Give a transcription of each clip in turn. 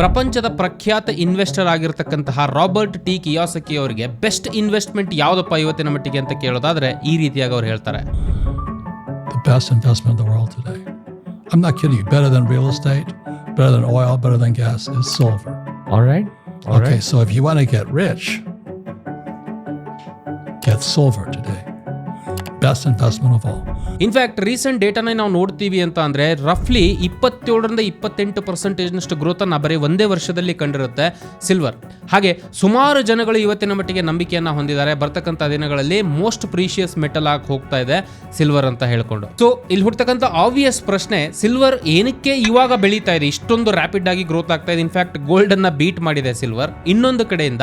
ಪ್ರಪಂಚದ ಪ್ರಖ್ಯಾತ investor ಆಗಿರ್ತಕ್ಕಂತಹ Robert T Kiyosaki ಅವರಿಗೆ ಬೆಸ್ಟ್ ಇನ್ವೆಸ್ಟ್ಮೆಂಟ್ ಯಾವುದಪ್ಪ ಇವತ್ತಿನ ಮಟ್ಟಿಗೆ ಅಂತ ಕೇಳೋದಾದ್ರೆ ಈ ರೀತಿಯಾಗಿ ಅವ್ರು ಹೇಳ್ತಾರೆ the best investment in the world today. I'm not kidding you. Better than real estate, better than oil, better than gas is silver. All right. All okay, right. so if you want to get rich, get silver today. Best investment of all. In fact recent ಡೇಟಾನ ನಾವು ನೋಡ್ತೀವಿ ಅಂತ ಅಂದ್ರೆ ರಫ್ಲಿ ಇಪ್ಪತ್ತೇಳರಿಂದ ಇಪ್ಪತ್ತೆಂಟು ಪರ್ಸೆಂಟೇಜ್ನಷ್ಟು ಗ್ರೋತನ್ನು ಬರೀ ಒಂದೇ ವರ್ಷದಲ್ಲಿ ಕಂಡಿರುತ್ತೆ silver ಹಾಗೆ ಸುಮಾರು ಜನಗಳು ಇವತ್ತಿನ ಮಟ್ಟಿಗೆ ನಂಬಿಕೆಯನ್ನ ಹೊಂದಿದ್ದಾರೆ. ಬರ್ತಕ್ಕಂಥ ದಿನಗಳಲ್ಲಿ ಮೋಸ್ಟ್ ಪ್ರೀಶಿಯಸ್ ಮೆಟಲ್ ಆಗಿ ಹೋಗ್ತಾ ಇದೆ ಸಿಲ್ವರ್ ಅಂತ ಹೇಳ್ಕೊಂಡು. ಸೊ ಇಲ್ಲಿ ಹುಡ್ತಕ್ಕಂಥ ಆಬ್ವಿಯಸ್ ಪ್ರಶ್ನೆ ಸಿಲ್ವರ್ ಏನಕ್ಕೆ ಇವಾಗ ಬೆಳೀತಾ ಇದೆ? ಇಷ್ಟೊಂದು ರ್ಯಾಪಿಡ್ ಆಗಿ ಗ್ರೋತ್ ಆಗ್ತಾ ಇದೆ. ಇನ್ಫ್ಯಾಕ್ಟ್ ಗೋಲ್ಡ್ ಅನ್ನ ಬೀಟ್ ಮಾಡಿದೆ ಸಿಲ್ವರ್ ಇನ್ನೊಂದು ಕಡೆಯಿಂದ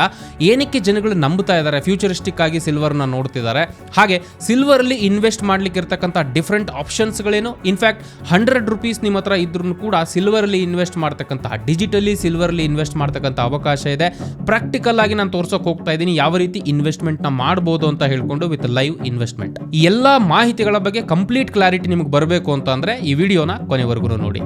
ಏನಕ್ಕೆ ಜನಗಳು ನಂಬುತ್ತಾ ಇದ್ದಾರೆ? ಫ್ಯೂಚರಿಸ್ಟಿಕ್ ಆಗಿ ಸಿಲ್ವರ್ನ ನೋಡ್ತಿದ್ದಾರೆ. ಹಾಗೆ ಸಿಲ್ವರ್ ಅಲ್ಲಿ ಇನ್ವೆಸ್ಟ್ ಮಾಡ್ಲಿಕ್ಕೆ ಇರ್ತಕ್ಕಂಥ ಡಿಫ್ರೆಂಟ್ ಆಪ್ಷನ್ಸ್ಗಳೇನು ಇನ್ಫ್ಯಾಕ್ಟ್ ಹಂಡ್ರೆಡ್ ರುಪೀಸ್ ನಿಮ್ಮ ಹತ್ರ ಇದ್ರೂ ಕೂಡ ಸಿಲ್ವರ್ ಅಲ್ಲಿ ಇನ್ವೆಸ್ಟ್ ಮಾಡ್ತಕ್ಕಂತಹ ಡಿಜಿಟಲಿ ಸಿಲ್ವರ್ ಅಲ್ಲಿ ಇನ್ವೆಸ್ಟ್ ಮಾಡ್ತಕ್ಕಂಥ ಅವಕಾಶ ಇದೆ. ಪ್ರಾಕ್ಟಿಕಲ್ ಆಗಿ ನಾನು ತೋರ್ಸೋಕೆ ಹೋಗ್ತಾ ಇದ್ದೀನಿ ಯಾವ ರೀತಿ ಇನ್ವೆಸ್ಟ್ಮೆಂಟ್ನ ಮಾಡ್ಬೋದು ಅಂತ ಹೇಳ್ಕೊಂಡು ವಿತ್ ಲೈವ್ ಇನ್ವೆಸ್ಟ್ಮೆಂಟ್ ಈ ಎಲ್ಲ ಮಾಹಿತಿಗಳ ಬಗ್ಗೆ ಕಂಪ್ಲೀಟ್ ಕ್ಲಾರಿಟಿ ನಿಮ್ಗೆ ಬರಬೇಕು ಅಂತ ಅಂದ್ರೆ ಈ ವಿಡಿಯೋನ ಕೊನೆವರೆಗೂ ನೋಡಿ.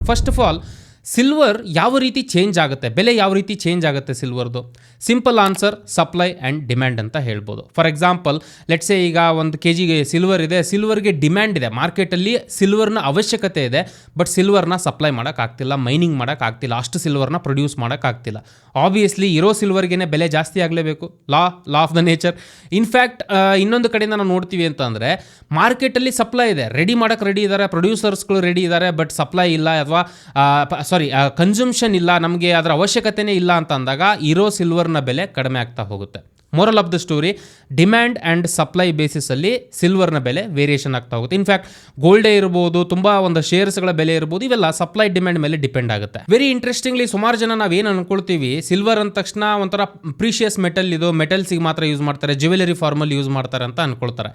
ಫಸ್ಟ್ ಆಫ್ ಆಲ್ ಸಿಲ್ವರ್ ಯಾವ ರೀತಿ ಚೇಂಜ್ ಆಗುತ್ತೆ? ಬೆಲೆ ಯಾವ ರೀತಿ ಚೇಂಜ್ ಆಗುತ್ತೆ ಸಿಲ್ವರ್ದು simple answer supply and demand ಅಂತ ಹೇಳ್ಬೋದು. ಫಾರ್ ಎಕ್ಸಾಂಪಲ್ ಲೆಟ್ಸೆ ಈಗ ಒಂದು ಕೆ ಜಿಗೆ ಸಿಲ್ವರ್ ಇದೆ. ಸಿಲ್ವರ್ಗೆ ಡಿಮ್ಯಾಂಡ್ ಇದೆ. ಮಾರ್ಕೆಟಲ್ಲಿ ಸಿಲ್ವರ್ನ ಅವಶ್ಯಕತೆ ಇದೆ ಬಟ್ ಸಿಲ್ವರ್ನ ಸಪ್ಲೈ ಮಾಡೋಕ್ಕಾಗ್ತಿಲ್ಲ ಮೈನಿಂಗ್ ಮಾಡೋಕ್ಕಾಗ್ತಿಲ್ಲ ಅಷ್ಟು ಸಿಲ್ವರ್ನ ಪ್ರೊಡ್ಯೂಸ್ ಮಾಡೋಕ್ಕಾಗ್ತಿಲ್ಲ ಆಬ್ವಿಯಸ್ಲಿ ಇರೋ ಸಿಲ್ವರ್ಗೆ ಬೆಲೆ ಜಾಸ್ತಿ ಆಗಲೇಬೇಕು. Law law of the nature in fact ಇನ್ನೊಂದು ಕಡೆಯಿಂದ ನಾವು ನೋಡ್ತೀವಿ ಅಂತಂದರೆ ಮಾರ್ಕೆಟಲ್ಲಿ ಸಪ್ಲೈ ಇದೆ. ರೆಡಿ ಮಾಡೋಕ್ಕೆ ರೆಡಿ ಇದ್ದಾರೆ ಪ್ರೊಡ್ಯೂಸರ್ಸ್ಗಳು ರೆಡಿ ಇದ್ದಾರೆ ಬಟ್ ಸಪ್ಲೈ ಇಲ್ಲ, ಅಥವಾ ಸಾರಿ ಕನ್ಸೂಮ್ಷನ್ ಇಲ್ಲ, ನಮಗೆ ಅದರ ಅವಶ್ಯಕತೆನೇ ಇಲ್ಲ ಅಂತ ಅಂದಾಗ ಇರೋ ಸಿಲ್ವರ್ನ ಬೆಲೆ ಕಡಿಮೆ ಆಗ್ತಾ ಹೋಗುತ್ತೆ. Moral of the story demand and supply ಬೇಸಿಸಲ್ಲಿ ಸಿಲ್ವರ್ನ ಬೆಲೆ ವೇರಿಯೇಷನ್ ಆಗ್ತಾ ಹೋಗುತ್ತೆ. ಇನ್ಫ್ಯಾಕ್ಟ್ ಗೋಲ್ಡೇ ಇರ್ಬೋದು, ತುಂಬ ಒಂದು ಶೇರ್ಸ್ಗಳ ಬೆಲೆ ಇರ್ಬೋದು, ಇವೆಲ್ಲ ಸಪ್ಲೈ ಡಿಮ್ಯಾಂಡ್ ಮೇಲೆ ಡಿಪೆಂಡ್ ಆಗುತ್ತೆ. ವೆರಿ ಇಂಟ್ರೆಸ್ಟಿಂಗ್ಲಿ ಸುಮಾರು ಜನ ನಾವೇನು ಅನ್ಕೊಳ್ತೀವಿ ಸಿಲ್ವರ್ ಅಂದ ತಕ್ಷಣ ಒಂಥರ ಪ್ರೀಶಿಯಸ್ ಮೆಟಲ್ ಇದು ಮೆಟಲ್ಸಿಗೆ ಮಾತ್ರ ಯೂಸ್ ಮಾಡ್ತಾರೆ ಜ್ಯುವೆಲರಿ ಫಾರ್ಮಲ್ಲಿ ಯೂಸ್ ಮಾಡ್ತಾರೆ ಅಂತ ಅನ್ಕೊಳ್ತಾರೆ.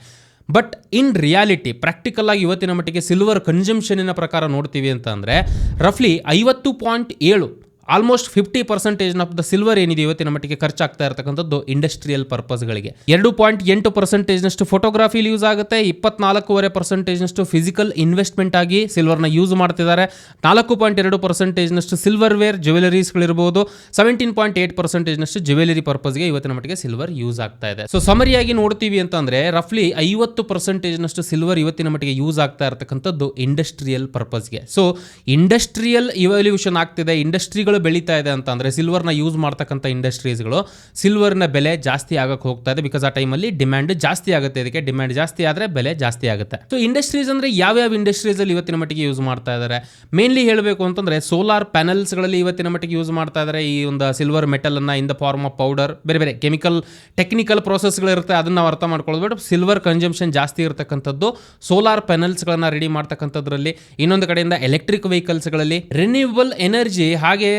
ಬಟ್ ಇನ್ ರಿಯಾಲಿಟಿ ಪ್ರಾಕ್ಟಿಕಲ್ ಆಗಿ ಇವತ್ತಿನ ಮಟ್ಟಿಗೆ ಸಿಲ್ವರ್ ಕನ್ಸಂಪ್ಷನಿನ ಪ್ರಕಾರ ನೋಡ್ತೀವಿ ಅಂತ ಅಂದರೆ ರಫ್ಲಿ ಐವತ್ತು ಪಾಯಿಂಟ್ ಏಳು almost fifty percentage of the silver ಏನಿದೆ ಇವತ್ತಿನ ಮಟ್ಟಿಗೆ ಖರ್ಚಾಗ್ತಾ ಇರತಕ್ಕಂಥದ್ದು ಇಂಡಸ್ಟ್ರಿಯಲ್ ಪರ್ಪಸ್ಗಳಿಗೆ ಎರಡು ಪಾಯಿಂಟ್ ಎಂಟು ಪರ್ಸೆಂಟೇಜ್ನಷ್ಟು ಫೋಟೋಗ್ರಾಫಿಲಿ ಯೂಸ್ ಆಗುತ್ತೆ, ಇಪ್ಪತ್ನಾಲ್ಕೂವರೆ ಪರ್ಸೆಂಟೇಜ್ನಷ್ಟು ಫಿಸಿಕಲ್ ಇನ್ವೆಸ್ಟ್ಮೆಂಟ್ ಆಗಿ ಸಿಲ್ವರ್ನ ಯೂಸ್ ಮಾಡ್ತಿದ್ದಾರೆ. ನಾಲ್ಕು ಪಾಯಿಂಟ್ ಎರಡು ಪರ್ಸೆಂಟೇಜ್ನಷ್ಟು ಸಿಲ್ವರ್ ವೇರ್ ಜ್ಯುವೆಲರೀಸ್ಗಳಿರ್ಬೋದು ಸೆವೆಂಟೀನ್ ಪಾಯಿಂಟ್ ಏಟ್ ಪರ್ಸೆಂಟೇಜ್ನಷ್ಟು ಜ್ಯುವೆಲರಿ ಪರ್ಪಸ್ಗೆ ಇವತ್ತಿನ ಮಟ್ಟಿಗೆ ಸಿಲ್ವರ್ ಯೂಸ್ ಆಗ್ತಾ ಇದೆ. ಸೊ ಸಮರಿಯಾಗಿ ನೋಡ್ತೀವಿ ಅಂತಂದ್ರೆ ರಫ್ಲಿ ಐವತ್ತು ಪರ್ಸೆಂಟೇಜ್ನಷ್ಟು ಸಿಲ್ವರ್ ಇವತ್ತಿನ ಮಟ್ಟಿಗೆ ಯೂಸ್ ಆಗ್ತಾ ಇರತಕ್ಕಂಥದ್ದು ಇಂಡಸ್ಟ್ರಿಯಲ್ ಪರ್ಪಸ್ಗೆ ಸೊ ಇಂಡಸ್ಟ್ರಿಯಲ್ ಇವಲ್ಯೂಷನ್ ಆಗ್ತಿದೆ ಇಂಡಸ್ಟ್ರಿಗಳು ಬೆಳೀತಾ ಇದೆ ಅಂತ ಅಂದರೆ ಸಿಲ್ವರ್ನ ಯೂಸ್ ಮಾಡ್ತಕ್ಕಂಥ ಇಂಡಸ್ಟ್ರೀಸ್ಗಳು ಸಿಲ್ವರ್ನ ಬೆಲೆ ಜಾಸ್ತಿ ಆಗಕ್ಕೆ ಹೋಗ್ತಾ ಇದೆ ಬಿಕಾಸ್ ಆ ಟೈಮಲ್ಲಿ ಡಿಮ್ಯಾಂಡ್ ಜಾಸ್ತಿ ಆಗುತ್ತೆ. ಇದಕ್ಕೆ ಡಿಮ್ಯಾಂಡ್ ಜಾಸ್ತಿ ಆದರೆ ಬೆಲೆ ಜಾಸ್ತಿ ಆಗುತ್ತೆ. ಸೊ ಇಂಡಸ್ಟ್ರೀಸ್ ಅಂದರೆ ಯಾವ್ಯಾವ ಇಂಡಸ್ಟ್ರೀಸಲ್ಲಿ ಇವತ್ತಿನ ಮಟ್ಟಿಗೆ ಯೂಸ್ ಮಾಡ್ತಾ ಇದ್ದಾರೆ ಮೇನ್ಲಿ ಹೇಳಬೇಕು ಅಂತಂದರೆ ಸೋಲಾರ್ ಪ್ಯಾನಲ್ಸ್ಗಳಲ್ಲಿ ಇವತ್ತಿನ ಮಟ್ಟಿಗೆ ಯೂಸ್ ಮಾಡ್ತಾ ಇದ್ದಾರೆ ಈ ಒಂದು silver ಮೆಟಲನ್ನು in the form of powder ಬೇರೆ ಬೇರೆ ಕೆಮಿಕಲ್ ಟೆಕ್ನಿಕಲ್ ಪ್ರೋಸೆಸ್ಗಳಿರುತ್ತೆ ಅದನ್ನು ನಾವು ಅರ್ಥ ಮಾಡ್ಕೊಳ್ಬೇಕು. ಸಿಲ್ವರ್ ಕನ್ಸಂಪ್ಷನ್ ಜಾಸ್ತಿ ಇರತಕ್ಕಂಥದ್ದು ಸೋಲಾರ್ ಪ್ಯಾನಲ್ಸ್ಗಳನ್ನು ರೆಡಿ ಮಾಡ್ತಕ್ಕಂಥದ್ರಲ್ಲಿ. ಇನ್ನೊಂದು ಕಡೆಯಿಂದ ಎಲೆಕ್ಟ್ರಿಕ್ ವೆಹಿಕಲ್ಸ್ಗಳಲ್ಲಿ ರಿನ್ಯೂವಬಲ್ ಎನರ್ಜಿ ಹಾಗೆ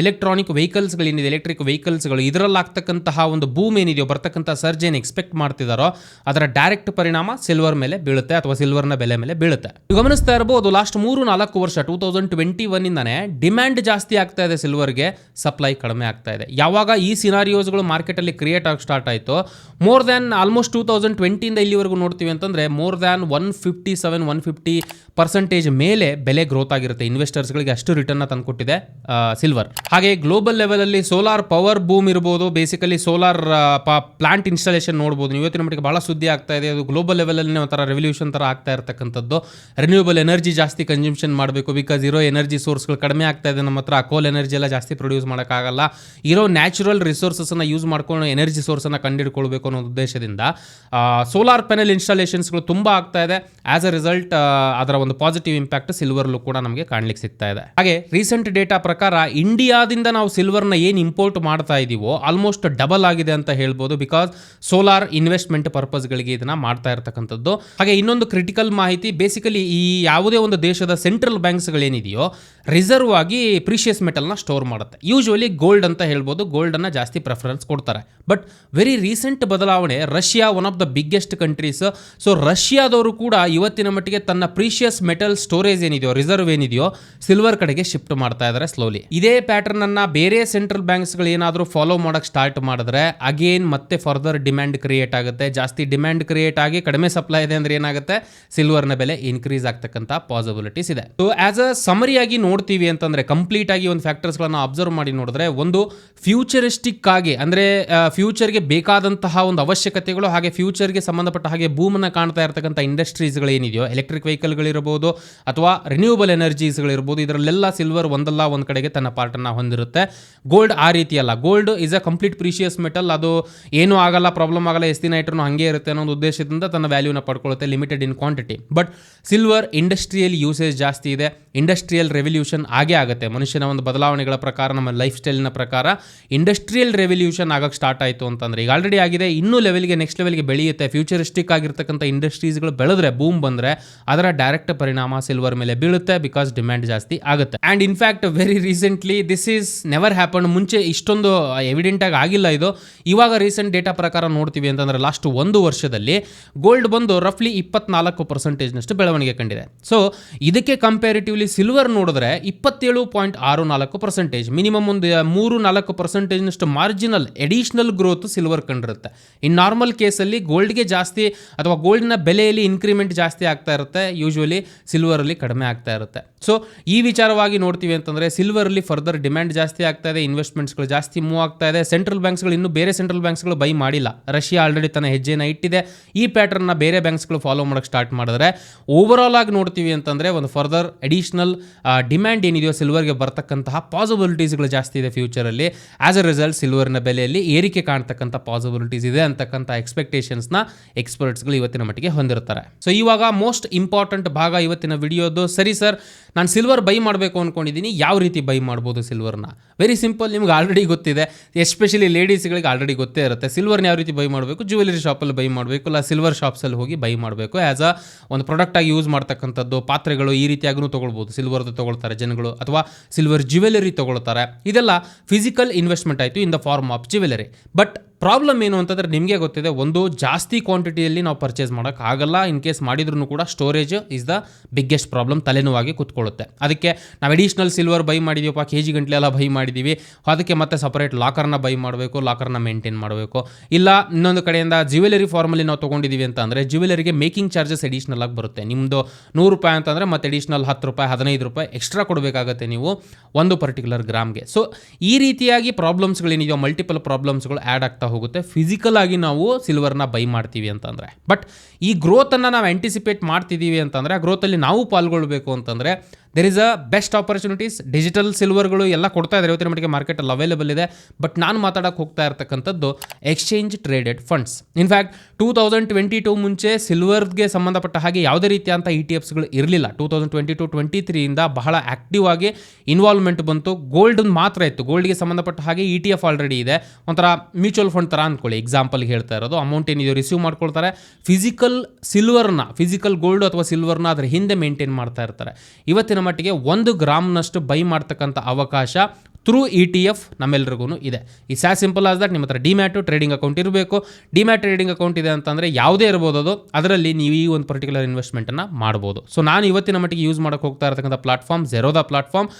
ಎಲೆಕ್ಟ್ರಾನಿಕ್ ವೆಹಿಕಲ್ಸ್ಗಳೇನಿದೆ ಎಲೆಕ್ಟ್ರಿಕ್ ವೆಹಿಕಲ್ಸ್ಗಳು ಇದರಲ್ಲಿ ಆಗ್ತಕ್ಕಂತಹ ಒಂದು ಬೂಮ್ ಏನಿದೆಯೋ, ಬರ್ತಕ್ಕಂಥ ಸರ್ಜ್ ಏನು ಎಕ್ಸ್ಪೆಕ್ಟ್ ಮಾಡ್ತಿದಾರೋ, ಅದರ ಡೈರೆಕ್ಟ್ ಪರಿಣಾಮ ಸಿಲ್ವರ್ ಮೇಲೆ ಬೀಳುತ್ತೆ ಅಥವಾ ಸಿಲ್ವರ್ನ ಬೆಲೆ ಮೇಲೆ ಬೀಳುತ್ತೆ. ಗಮನಿಸ್ತಾ ಇರಬಹುದು ಲಾಸ್ಟ್ ಮೂರು ನಾಲ್ಕು ವರ್ಷ ಟೂ ತೌಸಂಡ್ ಟ್ವೆಂಟಿ ಒನ್ ಇಂದಾನೆ ಡಿಮ್ಯಾಂಡ್ ಜಾಸ್ತಿ ಆಗ್ತಾ ಇದೆ ಸಿಲ್ವರ್ಗೆ ಸಪ್ಲೈ ಕಡಿಮೆ ಆಗ್ತಾ ಇದೆ. ಯಾವಾಗ ಈ ಸಿನಾರಿಯೋಸ್ಗಳು ಮಾರ್ಕೆಟಲ್ಲಿ ಕ್ರಿಯೇಟ್ ಆಗಿ ಸ್ಟಾರ್ಟ್ ಆಯಿತು more than almost two thousand ಟ್ವೆಂಟಿಯಿಂದ ಇಲ್ಲಿವರೆಗೂ ನೋಡ್ತೀವಿ ಅಂತಂದ್ರೆ more than one fifty seven one fifty percentage ಮೇಲೆ ಬೆಲೆ ಗ್ರೋತ್ ಆಗಿರುತ್ತೆ. ಇನ್ವೆಸ್ಟರ್ಸ್ಗಳಿಗೆ ಅಷ್ಟು ರಿಟರ್ನ್ ತಂದುಕೊಟ್ಟಿದೆ ಸಿಲ್ವರ್ ಹಾಗೆ ಗ್ಲೋಬಲ್ ಲೆವೆಲಲ್ಲಿ ಸೋಲಾರ್ ಪವರ್ ಬೂಮ್ ಇರ್ಬೋದು ಬೇಸಿಕಲಿ ಸೋಲಾರ್ ಪ್ಲಾಂಟ್ ಇನ್ಸ್ಟಾಲೇಷನ್ ನೋಡ್ಬೋದು. ನೀವು ಇವತ್ತಿನ ಮಟ್ಟಿಗೆ ಭಾಳ ಸುದ್ದಿ ಆಗ್ತಾ ಇದೆ. ಅದು ಗ್ಲೋಬಲ್ ಲೆವೆಲಲ್ಲಿ ಒಂಥರ ರೆವಲ್ಯೂಷನ್ ಥರ ಆಗ್ತಾ ಇರತಕ್ಕಂಥದ್ದು. ರಿನ್ಯೂಬಲ್ ಎನರ್ಜಿ ಜಾಸ್ತಿ ಕನ್ಸಂಪ್ಷನ್ ಮಾಡಬೇಕು ಬಿಕಾಸ್ ಇರೋ ಎನರ್ಜಿ ಸೋರ್ಸ್ಗಳು ಕಡಿಮೆ ಆಗ್ತಾ ಇದೆ. ನಮ್ಮ ಹತ್ರ ಕೋಲ್ ಎನರ್ಜಿ ಎಲ್ಲ ಜಾಸ್ತಿ ಪ್ರೊಡ್ಯೂಸ್ ಮಾಡೋಕ್ಕಾಗಲ್ಲ. ಇರೋ ನ್ಯಾಚುರಲ್ ರಿಸೋರ್ಸಸ್ನ ಯೂಸ್ ಮಾಡ್ಕೊಂಡು ಎನರ್ಜಿ ಸೋರ್ಸನ್ನು ಕಂಡುಹಿಡ್ಕೊಳ್ಬೇಕು ಅನ್ನೋ ಉದ್ದೇಶದಿಂದ ಸೋಲಾರ್ ಪ್ಯಾನೆಲ್ ಇನ್ಸ್ಟಾಲೇಷನ್ಸ್ಗಳು ತುಂಬ ಆಗ್ತಾ ಇದೆ. ಆಸ್ ಅ ರಿಸಲ್ಟ್ ಅದರ ಒಂದು ಪಾಸಿಟಿವ್ ಇಂಪ್ಯಾಕ್ಟ್ ಸಿಲ್ವರ್ಲು ಕೂಡ ನಮಗೆ ಕಾಣ್ಲಿಕ್ಕೆ ಸಿಗ್ತಾ ಇದೆ. ಹಾಗೆ ರೀಸೆಂಟ್ ಡೇಟಾ ಪ್ರಕಾರ ಇಂಡಿಯಾದಿಂದ ನಾವು ಸಿಲ್ವರ್ನ ಏನು ಇಂಪೋರ್ಟ್ ಮಾಡ್ತಾ ಇದ್ದೀವೋ ಆಲ್ಮೋಸ್ಟ್ ಡಬಲ್ ಆಗಿದೆ ಅಂತ ಹೇಳ್ಬೋದು ಬಿಕಾಸ್ ಸೋಲಾರ್ ಇನ್ವೆಸ್ಟ್ಮೆಂಟ್ ಪರ್ಪಸ್ಗಳಿಗೆ ಇದನ್ನು ಮಾಡ್ತಾ ಇರತಕ್ಕಂಥದ್ದು. ಹಾಗೆ ಇನ್ನೊಂದು ಕ್ರಿಟಿಕಲ್ ಮಾಹಿತಿ ಬೇಸಿಕಲಿ ಈ ಯಾವುದೇ ಒಂದು ದೇಶದ ಸೆಂಟ್ರಲ್ ಬ್ಯಾಂಕ್ಸ್ಗಳೇನಿದೆಯೋ ರಿಸರ್ವ್ ಆಗಿ ಪ್ರೀಶಿಯಸ್ ಮೆಟಲ್ನ ಸ್ಟೋರ್ ಮಾಡುತ್ತೆ. ಯೂಶುವಲಿ ಗೋಲ್ಡ್ ಅಂತ ಹೇಳ್ಬೋದು ಗೋಲ್ಡನ್ನು ಜಾಸ್ತಿ ಪ್ರೆಫರೆನ್ಸ್ ಕೊಡ್ತಾರೆ. ಬಟ್ ವೆರಿ ರೀಸೆಂಟ್ ಬದಲಾವಣೆ Russia one of the biggest countries so ರಷ್ಯಾದವರು ಕೂಡ ಇವತ್ತಿನ ಮಟ್ಟಿಗೆ ತನ್ನ ಪ್ರೀಶಿಯಸ್ ಮೆಟಲ್ ಸ್ಟೋರೇಜ್ ಏನಿದೆಯೋ ರಿಸರ್ವ್ ಏನಿದೆಯೋ ಸಿಲ್ವರ್ ಕಡೆಗೆ ಶಿಫ್ಟ್ ಮಾಡ್ತಾ ಇದ್ದಾರೆ ಸ್ಲೋಲಿ ಇದೇ ಇದೇ ಪ್ಯಾಟರ್ನನ್ನು ಬೇರೆ ಸೆಂಟ್ರಲ್ ಬ್ಯಾಂಕ್ಸ್ಗಳು ಏನಾದರೂ ಫಾಲೋ ಮಾಡೋಕ್ಕೆ ಸ್ಟಾರ್ಟ್ ಮಾಡಿದ್ರೆ ಅಗೇನ್ ಮತ್ತೆ ಫರ್ದರ್ ಡಿಮ್ಯಾಂಡ್ ಕ್ರಿಯೇಟ್ ಆಗುತ್ತೆ. ಜಾಸ್ತಿ ಡಿಮ್ಯಾಂಡ್ ಕ್ರಿಯೇಟ್ ಆಗಿ ಕಡಿಮೆ ಸಪ್ಲೈ ಇದೆ ಅಂದ್ರೆ ಏನಾಗುತ್ತೆ? ಸಿಲ್ವರ್ನ ಬೆಲೆ ಇನ್ಕ್ರೀಸ್ ಆಗ್ತಕ್ಕಂಥ ಪಾಸಿಬಿಲಿಟೀಸ್ ಇದೆ. ಸೊ ಆಸ್ ಅ ಸಮರಿಯಾಗಿ ನೋಡ್ತೀವಿ ಅಂತಂದ್ರೆ ಕಂಪ್ಲೀಟ್ ಆಗಿ ಒಂದು ಫ್ಯಾಕ್ಟರ್ಸ್ಗಳನ್ನು ಅಬ್ಸರ್ವ್ ಮಾಡಿ ನೋಡಿದ್ರೆ, ಒಂದು ಫ್ಯೂಚರಿಸ್ಟಿಕ್ ಆಗಿ ಅಂದರೆ ಫ್ಯೂಚರ್ಗೆ ಬೇಕಾದಂತಹ ಒಂದು ಅವಶ್ಯಕತೆಗಳು ಹಾಗೆ ಫ್ಯೂಚರ್ಗೆ ಸಂಬಂಧಪಟ್ಟ ಹಾಗೆ ಭೂಮನ್ನ ಕಾಣ್ತಾ ಇರತಕ್ಕಂಥ ಏನಿದೆಯೋ ಎಲೆಕ್ಟ್ರಿಕ್ ವೆಹಿಕಲ್ಗಳಿರ್ಬೋದು ಅಥವಾ ರಿನ್ಯೂವಬಲ್ ಎನರ್ಜೀಸ್ಗಳಿರ್ಬೋದು ಇದರಲ್ಲೆಲ್ಲ ಸಿಲ್ವರ್ ಒಂದಲ್ಲ ಒಂದು ಕಡೆಗೆ ತನ್ನ ಪಾರ್ಟನ್ನು ಹೊಂದಿರುತ್ತೆ. ಗೋಲ್ಡ್ ಆ ರೀತಿ ಅಲ್ಲ. Gold is a complete precious metal ಅದು ಏನೂ ಆಗಲ್ಲ ಪ್ರಾಬ್ಲಮ್ ಆಗಲ್ಲ ಎಸ್ ದಿನ ಇಟ್ಟರು ಹಾಗೆ ಇರುತ್ತೆ ಅನ್ನೋ ಒಂದು ಉದ್ದೇಶದಿಂದ ತನ್ನ ವ್ಯಾಲ್ಯೂನ ಪಡ್ಕೊಳ್ಳುತ್ತೆ limited in quantity but silver industrial usage ಜಾಸ್ತಿ ಇದೆ. ಇಂಡಸ್ಟ್ರಿಯಲ್ ರೆವಲ್ಯೂಷನ್ ಆಗೇ ಆಗುತ್ತೆ. ಮನುಷ್ಯನ ಒಂದು ಬದಲಾವಣೆಗಳ ಪ್ರಕಾರ, ನಮ್ಮ ಲೈಫ್ ಸ್ಟೈಲ್ನ ಪ್ರಕಾರ ಇಂಡಸ್ಟ್ರಿಯಲ್ ರೆವಲ್ಯೂಷನ್ ಆಗೋಕ್ಕೆ ಸ್ಟಾರ್ಟ್ ಆಯಿತು ಅಂತಂದರೆ, ಈಗ ಆಲ್ರೆಡಿ ಆಗಿದೆ, ಇನ್ನೂ ಲೆವೆಲ್ಗೆ ನೆಕ್ಸ್ಟ್ ಲೆವೆಲ್ಗೆ ಬೆಳೆಯುತ್ತೆ. ಫ್ಯೂಚರಿಸ್ಟಿಕ್ ಆಗಿರ್ತಕ್ಕಂಥ ಇಂಡಸ್ಟ್ರೀಸ್ಗಳು ಬೆಳೆದ್ರೆ ಬೂಮ್ ಬಂದರೆ, ಅದರ ಡೈರೆಕ್ಟ್ ಪರಿಣಾಮ ಸಿಲ್ವರ್ ಮೇಲೆ ಬೀಳುತ್ತೆ ಬಿಕಾಸ್ ಡಿಮ್ಯಾಂಡ್ ಜಾಸ್ತಿ ಆಗುತ್ತೆ. And in fact very recently this is never happen ಮುಂಚೆ ಇಷ್ಟೊಂದು ಎವಿಡೆಂಟ್ ಆಗಿ ಆಗಿಲ್ಲ ಇದು. ಇವಾಗ ರೀಸೆಂಟ್ ಡೇಟಾ ಪ್ರಕಾರ ನೋಡ್ತೀವಿ ಅಂತಂದರೆ ಲಾಸ್ಟ್ ಒಂದು ವರ್ಷದಲ್ಲಿ ಗೋಲ್ಡ್ ಬಂದು ರಫ್ಲಿ ಇಪ್ಪತ್ನಾಲ್ಕು ಪರ್ಸೆಂಟೇಜ್ನಷ್ಟು ಬೆಳವಣಿಗೆ ಕಂಡಿದೆ. ಸೊ ಇದಕ್ಕೆ ಕಂಪ್ಯಾರಿಟಿವ್ಲಿ ಸಿಲ್ವರ್ ನೋಡಿದ್ರೆ ಇಪ್ಪತ್ತೇಳು ಪಾಯಿಂಟ್ ಆರು ನಾಲ್ಕು ಪರ್ಸೆಂಟೇಜ್ ಮಿನಿಮಮ್ ಒಂದು ಮೂರು ನಾಲ್ಕು ಪರ್ಸೆಂಟೇಜ್ನಷ್ಟು ಮಾರ್ಜಿನಲ್ ಎಡಿಷನಲ್ ಗ್ರೋತ್ ಸಿಲ್ವರ್ ಕಂಡಿರುತ್ತೆ. ಇನ್ ನಾರ್ಮಲ್ ಕೇಸಲ್ಲಿ ಗೋಲ್ಡ್ಗೆ ಜಾಸ್ತಿ ಅಥವಾ ಗೋಲ್ಡ್ನ ಬೆಲೆಯಲ್ಲಿ ಇನ್ಕ್ರಿಮೆಂಟ್ ಜಾಸ್ತಿ ಆಗ್ತಾ ಇರುತ್ತೆ ಯೂಶ್ವಲಿ ಸಿಲ್ವರಲ್ಲಿ ಕಡಿಮೆ ಆಗ್ತಾ ಇರುತ್ತೆ. ಸೊ ಈ ವಿಚಾರವಾಗಿ ನೋಡ್ತೀವಿ ಅಂತಂದರೆ ಸಿಲ್ವರಲ್ಲಿ ಫರ್ದರ್ ಡಿಮ್ಯಾಂಡ್ ಜಾಸ್ತಿ ಆಗ್ತಾ ಇದೆ ಇನ್ವೆಸ್ಟ್ಮೆಂಟ್ಸ್ಗಳು ಜಾಸ್ತಿ ಮೂವ್ ಆಗ್ತಾ ಇದೆ ಸೆಂಟ್ರಲ್ ಬ್ಯಾಂಕ್ಸ್ಗಳು ಇನ್ನೂ ಬೇರೆ ಸೆಂಟ್ರಲ್ ಬ್ಯಾಂಕ್ಸ್ಗಳು ಬೈ ಮಾಡಿಲ್ಲ. ರಷ್ಯಾ ಆಲ್ರೆಡಿ ತನ್ನ ಹೆಜ್ಜೆನ ಇಟ್ಟಿದೆ. ಈ ಪ್ಯಾಟರ್ನ್ನ ಬೇರೆ ಬ್ಯಾಂಕ್ಸ್ಗಳು ಫಾಲೋ ಮಾಡೋಕ್ಕೆ ಸ್ಟಾರ್ಟ್ ಮಾಡಿದ್ರೆ ಓವರಾಲ್ ಆಗಿ ನೋಡ್ತೀವಿ ಅಂತಂದರೆ ಒಂದು ಫರ್ದರ್ ಅಡಿಷನಲ್ ಡಿಮ್ಯಾಂಡ್ ಏನಿದೆಯೋ ಸಿಲ್ವರ್ಗೆ ಬರ್ತಕ್ಕಂತಹ ಪಾಸಿಬಿಲಿಟೀಸ್ಗಳು ಜಾಸ್ತಿ ಇದೆ ಫ್ಯೂಚರಲ್ಲಿ ಆಸ್ ಅ ರಿಸಲ್ಟ್ ಸಿಲ್ವರ್ನ ಬೆಲೆಯಲ್ಲಿ ಏರಿಕೆ ಕಾಣ್ತಕ್ಕಂಥ ಪಾಸಿಬಿಲಿಟೀಸ್ ಇದೆ ಅಂತಕ್ಕಂಥ ಎಕ್ಸ್ಪೆಕ್ಟೇಷನ್ಸ್ನ ಎಕ್ಸ್ಪರ್ಟ್ಸ್ಗಳು ಇವತ್ತಿನ ಮಟ್ಟಿಗೆ ಹೊಂದಿರ್ತಾರೆ ಸೊ ಇವಾಗ ಮೋಸ್ಟ್ ಇಂಪಾರ್ಟೆಂಟ್ ಭಾಗ ಇವತ್ತಿನ ವಿಡಿಯೋದು. ಸರಿ ಸರ್ ನಾನು ಸಿಲ್ವರ್ ಬೈ ಮಾಡಬೇಕು ಅಂದ್ಕೊಂಡಿದ್ದೀನಿ ಯಾವ ರೀತಿ ಬೈ ಮಾಡ್ಬೋದು ಸಿಲ್ವರ್ನ ವೆರಿ ಸಿಂಪಲ್ ನಿಮ್ಗೆ ಆಲ್ರೆಡಿ ಗೊತ್ತಿದೆ. ಎಸ್ಪೆಷಲಿ ಲೇಡೀಸ್ಗಳಿಗೆ ಆಲ್ರೆಡಿ ಗೊತ್ತೇ ಇರುತ್ತೆ. ಸಿಲ್ವರ್ನ ಯಾವ ರೀತಿ ಬೈ ಮಾಡಬೇಕು? ಜ್ಯುವೆಲರಿ ಶಾಪಲ್ಲಿ ಬೈ ಮಾಡಬೇಕು. ಇಲ್ಲ ಸಿಲ್ವರ್ ಶಾಪ್ಸಲ್ಲಿ ಹೋಗಿ ಬೈ ಮಾಡಬೇಕು. ಆ್ಯಸ್ ಅ ಒಂದು ಪ್ರಾಡಕ್ಟಾಗಿ ಯೂಸ್ ಮಾಡ್ತಕ್ಕಂಥದ್ದು, ಪಾತ್ರೆಗಳು ಈ ರೀತಿಯಾಗೂ ತೊಗೊಳ್ಬೋದು. ಸಿಲ್ವರ್ದು ತೊಗೊಳ್ತಾರೆ ಜನಗಳು, ಅಥವಾ ಸಿಲ್ವರ್ ಜ್ಯುವೆಲರಿ ತೊಗೊಳ್ತಾರೆ. ಇದೆಲ್ಲ ಫಿಸಿಕಲ್ ಇನ್ವೆಸ್ಟ್ಮೆಂಟ್ ಆಯಿತು in the form of jewellery but problem ಏನು ಅಂತಂದರೆ ನಿಮಗೆ ಗೊತ್ತಿದೆ, ಒಂದು ಜಾಸ್ತಿ ಕ್ವಾಂಟಿಟಿಯಲ್ಲಿ ನಾವು ಪರ್ಚೇಸ್ ಮಾಡೋಕ್ಕಾಗಲ್ಲ ಇನ್ ಕೇಸ್ ಮಾಡಿದ್ರು ಕೂಡ storage is the biggest problem ತಲೆನೋವಾಗಿ ಕೂತ್ಕೊಳ್ಳುತ್ತೆ. ಅದಕ್ಕೆ ನಾವು ಅಡಿಷ್ನಲ್ ಸಿಲ್ವರ್ ಬೈ ಮಾಡಿದೀವಪ್ಪ ಕೆ ಜಿ ಗಂಟ್ಲೆ ಎಲ್ಲ ಬೈ ಮಾಡಿದ್ದೀವಿ ಅದಕ್ಕೆ ಮತ್ತೆ ಸಪರೇಟ್ ಲಾಕರ್ನ ಬೈ ಮಾಡಬೇಕು ಲಾಕರ್ನ ಮೇಂಟೈನ್ ಮಾಡಬೇಕು. ಇಲ್ಲ, ಇನ್ನೊಂದು ಕಡೆಯಿಂದ ಜ್ಯುವೆಲರಿ ಫಾರ್ಮಲ್ಲಿ ನಾವು ತೊಗೊಂಡಿದ್ದೀವಿ ಅಂತ ಅಂದರೆ ಜ್ಯುವೆಲರಿಗೆ ಮೇಕಿಂಗ್ ಚಾರ್ಜಸ್ ಅಡಿಷ್ನಲ್ ಆಗಿ ಬರುತ್ತೆ. ನಿಮ್ಮದು ನೂರು ರೂಪಾಯಿ ಅಂತಂದರೆ ಮತ್ತೆ ಅಡಿಷ್ನಲ್ ಹತ್ತು ರೂಪಾಯಿ, ಹದಿನೈದು ರೂಪಾಯಿ ಎಕ್ಸ್ಟ್ರಾ ಕೊಡಬೇಕಾಗತ್ತೆ ನೀವು ಒಂದು ಪರ್ಟಿಕ್ಯುಲರ್ ಗ್ರಾಮ್ಗೆ ಸೊ ಈ ರೀತಿಯಾಗಿ ಪ್ರಾಬ್ಲಮ್ಸ್ಗಳೇನಿದೆಯೋ ಮಲ್ಟಿಪಲ್ ಪ್ರಾಬ್ಲಮ್ಸ್ಗಳು ಆ್ಯಡ್ ಆಗ್ತಾ ಹೋಗುತ್ತೆ. ಫಿಸಿಕಲ್ ಆಗಿ ನಾವು ಸಿಲ್ವರ್ನ ಬೈ ಮಾಡ್ತೀವಿ ಅಂತಂದರೆ. ಬಟ್ ಈ ಗ್ರೋತನ್ನು ನಾವು ಆಂಟಿಸಿಪೇಟ್ ಮಾಡ್ತಿದ್ದೀವಿ ಅಂತಂದರೆ, ಆ ಗ್ರೋತಲ್ಲಿ ನಾವು ಪಾಲ್ಗೊಳ್ಬೇಕು ಅಂತಂದರೆ there is a best opportunities digital ಸಿಲ್ವರ್ಗಳು ಎಲ್ಲ ಕೊಡ್ತಾ ಇದ್ದಾರೆ ಇವತ್ತಿನ ಮಟ್ಟಿಗೆ ಮಾರ್ಕೆಟಲ್ಲಿ ಅವೈಲೇಬಲ್ ಇದೆ. ಬಟ್ ನಾನು ಮಾತಾಡೋಕೆ ಹೋಗ್ತಾ ಇರ್ತಕ್ಕಂಥದ್ದು exchange traded funds in fact two thousand twenty two ಮುಂಚೆ ಸಿಲ್ವರ್ಗೆ ಸಂಬಂಧಪಟ್ಟ ಹಾಗೆ ಯಾವುದೇ ರೀತಿಯಂಥ ಇ ಟಿ ಎಫ್ಸ್ಗಳು ಇರಲಿಲ್ಲ. Two thousand twenty two twenty ತ್ರೀಯಿಂದ ಬಹಳ ಆ್ಯಕ್ಟಿವ್ ಆಗಿ ಇನ್ವಾಲ್ವ್ಮೆಂಟ್ ಬಂತು. ಗೋಲ್ಡ್ ಮಾತ್ರ ಇತ್ತು. ಗೋಲ್ಡ್ಗೆ ಸಂಬಂಧಪಟ್ಟ ಹಾಗೆ ಇ ಟಿ ಎಫ್ ಆಲ್ರೆಡಿ ಇದೆ. ಒಂಥರ ಮ್ಯೂಚುವಲ್ ಫಂಡ್ ಥರ ಅಂದ್ಕೊಳ್ಳಿ ಎಕ್ಸಾಂಪಲ್ಗೆ ಹೇಳ್ತಾ ಇರೋದು. ಅಮೌಂಟ್ ಏನಿದೆ ರಿಸೀವ್ ಮಾಡ್ಕೊಳ್ತಾರೆ. ಫಿಸಿಕಲ್ ಸಿಲ್ವರ್ನ ಫಿಸಿಕಲ್ ಗೋಲ್ಡ್ ಅಥವಾ ಸಿಲ್ವರ್ನ ಅದರ ಹಿಂದೆ ಮೇಂಟೈನ್ ಮಾಡ್ತಾ ಇರ್ತಾರೆ. ಇವತ್ತಿನ ಮಟ್ಟಿಗೆ ಒಂದು ಗ್ರಾಮ್ನಷ್ಟು ಬೈ ಮಾಡ್ತಕ್ಕಂಥ ಅವಕಾಶ ಥ್ರೂ ಇ ಟಿ ಎಫ್ ನಮ್ಮೆಲ್ರಿಗೂ ಇದೆ. ಈ ಸ್ಯಾ ಸಿಂಪಲ್ ಆಸ್ ದಟ್ ನಿಮ್ಮ ಹತ್ರ ಡಿಮ್ಯಾಟು ಟ್ರೇಡಿಂಗ್ ಅಕೌಂಟ್ ಇರಬೇಕು. ಡಿಮ್ಯಾಟ್ ಟ್ರೇಡಿಂಗ್ ಅಕೌಂಟ್ ಇದೆ ಅಂತಂದರೆ ಯಾವುದೇ ಇರ್ಬೋದು ಅದು. ಅದರಲ್ಲಿ ನೀವು ಈ ಒಂದು ಪರ್ಟಿಕ್ಯುಲರ್ ಇನ್ವೆಸ್ಟ್ಮೆಂಟನ್ನು ಮಾಡ್ಬೋದು. ಸೊ ನಾನು ಇವತ್ತಿನ ಮಟ್ಟಿಗೆ ಯೂಸ್ ಮಾಡೋಕ್ಕೆ ಹೋಗ್ತಾ ಇರತಕ್ಕಂಥ ಪ್ಲಾಟ್ಫಾರ್ಮ್ ಜೆರೋದಾ ಪ್ಲಾಟ್ಫಾರ್ಮ್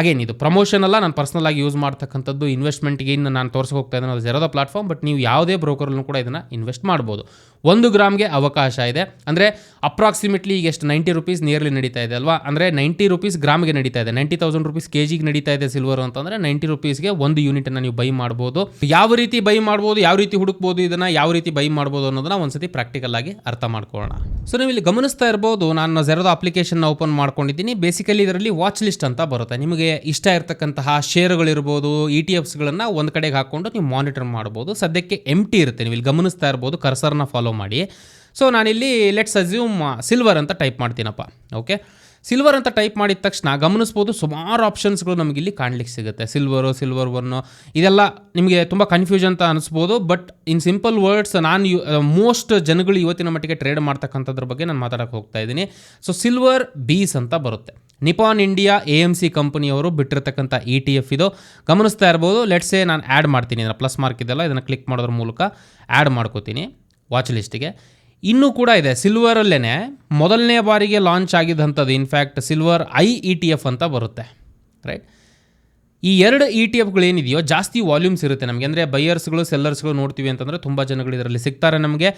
ಅಗೇನ್ ಇದು ಪ್ರಮೋಷನ್ ಅಲ್ಲ, ನಾನು ಪರ್ಸನಲ್ ಆಗಿ ಯೂಸ್ ಮಾಡ್ತಕ್ಕಂಥದ್ದು ಇನ್ವೆಸ್ಟ್ಮೆಂಟ್ಗೆ ಇನ್ನು ನಾನು ತೋರ್ಸಕ್ಕೆ ಹೋಗ್ತಾ ಇದ್ದೀನಿ ಅದು ಜೆರೋದ ಪ್ಲಾಟ್ಫಾರ್ಮ್ ಬಟ್ ನೀವು ಯಾವುದೇ ಬ್ರೋಕರ್ನೂ ಕೂಡ ಇದನ್ನು ಇನ್ವೆಸ್ಟ್ ಮಾಡ್ಬೋದು. ಒಂದು ಗ್ರಾಮ್ಗೆ ಅವಕಾಶ ಇದೆ. ಅಂದರೆ ಅಪ್ರಾಕ್ಸಿಮೇಟ್ಲಿ ಈಗ ಎಷ್ಟು? ನೈಂಟಿ ರುಪೀಸ್ ನಿಯರ್ಲಿ ನಡೀತಾ ಇದೆ ಅಲ್ವಾ? ಅಂದರೆ ನೈಂಟಿ ರುಪೀಸ್ ಗ್ರಾಮ್ಗೆ ನಡೀತಾ ಇದೆ. ನೈಂಟಿ ತೌಸಂಡ್ ರುಪೀಸ್ ಕೆ ಜಿಗೆ ನಡೀತಾ ಇದೆ ಸಿಲ್ವರ್ ಅಂತಂದರೆ ನೈಂಟಿ ರುಪೀಸ್ಗೆ ಒಂದು ಯೂನಿಟನ್ನು ನೀವು ಬೈ ಮಾಡ್ಬೋದು. ಯಾವ ರೀತಿ ಬೈ ಮಾಡ್ಬೋದು, ಯಾವ ರೀತಿ ಹುಡುಕ್ಬೋದು ಇದನ್ನು, ಯಾವ ರೀತಿ ಬೈ ಮಾಡ್ಬೋದು ಅನ್ನೋದನ್ನ ಒಂದ್ಸತಿ ಪ್ರಾಕ್ಟಿಕಲ್ ಆಗಿ ಅರ್ಥ ಮಾಡ್ಕೊಳ್ಳೋಣ. ಸೊ ನೀವು ಇಲ್ಲಿ ಗಮನಿಸ್ತಾ ಇರ್ಬೋದು, ನಾನು ಜೆರೋದ ಅಪ್ಲಿಕೇಶನ್ ಓಪನ್ ಮಾಡ್ಕೊಂಡಿದ್ದೀನಿ. ಬೇಸಿಕಲಿ ಇದರಲ್ಲಿ ವಾಚ್ ಲಿಸ್ಟ್ ಅಂತ ಬರುತ್ತೆ. ನಿಮಗೆ ಇಷ್ಟ ಇರತಕ್ಕಂತಹ ಶೇರುಗಳಿರ್ಬೋದು ಇ ಟಿ ಎಫ್ಸ್ಗಳನ್ನು ಒಂದು ಕಡೆಗೆ ಹಾಕ್ಕೊಂಡು ನೀವು ಮಾನಿಟರ್ ಮಾಡ್ಬೋದು. ಸದ್ಯಕ್ಕೆ ಎಂ ಟಿ ಇರುತ್ತೆ. ನೀವು ಇಲ್ಲಿ ಗಮನಿಸ್ತಾ ಇರ್ಬೋದು ಕರ್ಸರ್ನ ಫಾಲೋ ಮಾಡಿ. ಸೊ ನಾನಿಲ್ಲಿ ಲೆಟ್ಸ್ ಅಸ್ಯೂಮ್ ಸಿಲ್ವರ್ ಅಂತ ಟೈಪ್ ಮಾಡ್ತೀನಪ್ಪ. ಓಕೆ ಸಿಲ್ವರ್ ಅಂತ ಟೈಪ್ ಮಾಡಿದ ತಕ್ಷಣ ಗಮನಿಸ್ಬೋದು, ಸುಮಾರು ಆಪ್ಷನ್ಸ್ಗಳು ನಮಗೆ ಇಲ್ಲಿ ಕಾಣ್ಲಿಕ್ಕೆ ಸಿಗುತ್ತೆ. ಸಿಲ್ವರು ಸಿಲ್ವರ್ ಒನ್ನು ಇದೆಲ್ಲ ನಿಮಗೆ ತುಂಬ ಕನ್ಫ್ಯೂಷನ್ ಅಂತ ಅನಿಸ್ಬೋದು ಬಟ್ ಇನ್ ಸಿಂಪಲ್ ವರ್ಡ್ಸ್ ನಾನು ಯು ಮೋಸ್ಟ್ ಜನಗಳು ಇವತ್ತಿನ ಮಟ್ಟಿಗೆ ಟ್ರೇಡ್ ಮಾಡ್ತಕ್ಕಂಥದ್ರ ಬಗ್ಗೆ ನಾನು ಮಾತಾಡೋಕೆ ಹೋಗ್ತಾ ಇದ್ದೀನಿ. ಸೊ ಸಿಲ್ವರ್ ಬೀಸ್ ಅಂತ ಬರುತ್ತೆ. Nippon India A M C ಕಂಪನಿಯವರು ಬಿಟ್ಟಿರ್ತಕ್ಕಂಥ ಇ ಟಿ ಎಫ್ ಇದು. ಗಮನಿಸ್ತಾ ಇರ್ಬೋದು. ಲೆಟ್ಸೇ ನಾನು ಆ್ಯಡ್ ಮಾಡ್ತೀನಿ. ಇದನ್ನು ಪ್ಲಸ್ ಮಾರ್ಕ್ ಇದೆಲ್ಲ ಇದನ್ನು ಕ್ಲಿಕ್ ಮಾಡೋದ್ರ ಮೂಲಕ ಆ್ಯಡ್ ಮಾಡ್ಕೋತೀನಿ ವಾಚ್ ಲಿಸ್ಟಿಗೆ ಇನ್ನೂ ಕೂಡ ಇದೆ. ಸಿಲ್ವರಲ್ಲೇ ಮೊದಲನೇ ಬಾರಿಗೆ launch ಆಗಿದ್ದಂಥದ್ದು in fact silver I E T F ಅಂತ ಬರುತ್ತೆ. ರೈಟ್ ಈ ಎರಡು ಇ ಟಿ ಎಫ್ಗಳೇನಿದೆಯೋ ಜಾಸ್ತಿ ವಾಲ್ಯೂಮ್ಸ್ ಇರುತ್ತೆ ನಮಗೆ. ಅಂದರೆ ಬೈಯರ್ಸ್ಗಳು ಸೆಲ್ಲರ್ಸ್ಗಳು ನೋಡ್ತೀವಿ ಅಂತಂದರೆ ತುಂಬ ಜನಗಳು ಇದರಲ್ಲಿ ಸಿಗ್ತಾರೆ ನಮಗೆ.